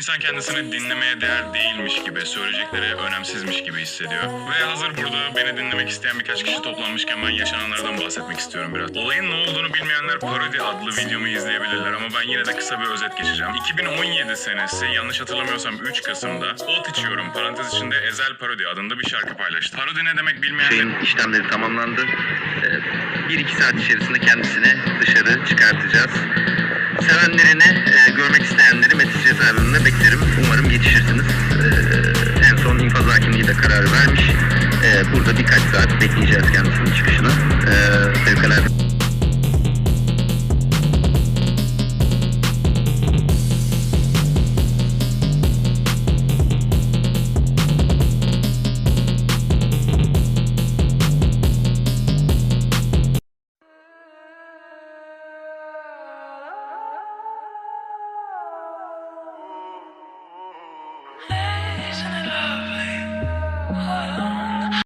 İnsan kendisini dinlemeye değer değilmiş gibi, söyleyecekleri önemsizmiş gibi hissediyor. Ve hazır burada beni dinlemek isteyen birkaç kişi toplanmışken ben yaşananlardan bahsetmek istiyorum biraz. Olayın ne olduğunu bilmeyenler parodi adlı videomu izleyebilirler ama ben yine de kısa bir özet geçeceğim. 2017 senesi yanlış hatırlamıyorsam 3 Kasım'da Ot içiyorum parantez içinde Ezel Parodi adında bir şarkı paylaştı. Parodi ne demek bilmeyenler... Şeyin işlemleri tamamlandı. Ee, bir iki saat içerisinde kendisini dışarı çıkartacağız. Sevenlerini, e, görmek isteyenleri karar vermiş. Ee, burada birkaç saat bekleyeceğiz kendisinin Oh.